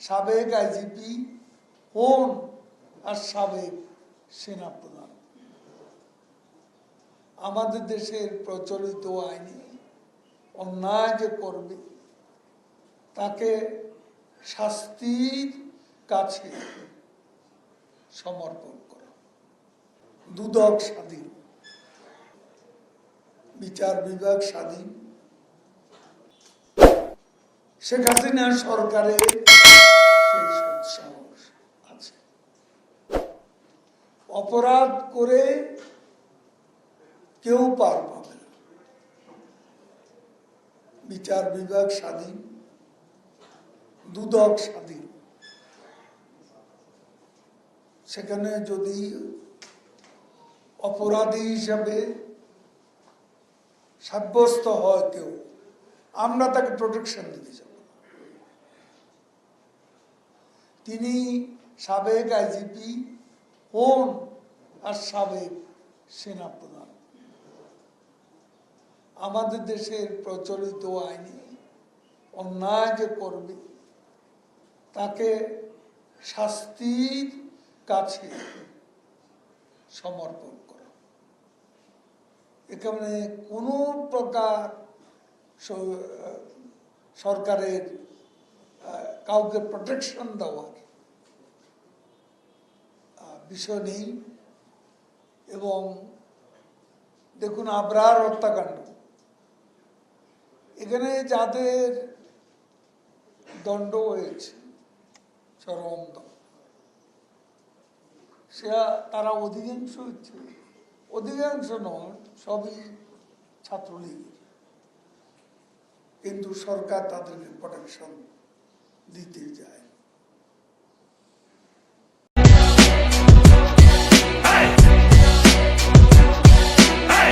সাবেক আইজিপি হন আর সাবেক সেনাপ্রধান? আমাদের দেশের প্রচলিত আইনে অন্যায় যে করবে, তাকে শাস্তির কাছে সমর্পণ করা। দুদক স্বাধীন, বিচার বিভাগ স্বাধীন শেখ হাসিনা সরকারের সেই আছে। অপরাধ করে কেউ পার পাবে না। বিচার বিভাগ স্বাধীন, দুদক স্বাধীন। সেখানে যদি অপরাধী হিসাবে সাব্যস্ত হয় কেউ, আমরা তাকে প্রোটেকশন দিতে যাব না। তিনি সাবেক আইজিপি হন আর সাবেক সেনাপ্রধান? আমাদের দেশের প্রচলিত আইনে অন্যায় যে করবে, তাকে শাস্তির কাছে সমর্পণ করা। এখানে কোনো প্রকার সরকারের কাউকে প্রোটেকশন দেওয়ার বিষয় নেই। এবং দেখুন আবরার হত্যাকাণ্ড। এখানে যাদের দণ্ড হয়েছে, চরম সে তারা অধিকাংশ হচ্ছে। অধিকাংশ নয়, সবই ছাত্রলীগের কিন্তু সরকার তাদেরকে প্রোটেকশন দিতে যায়।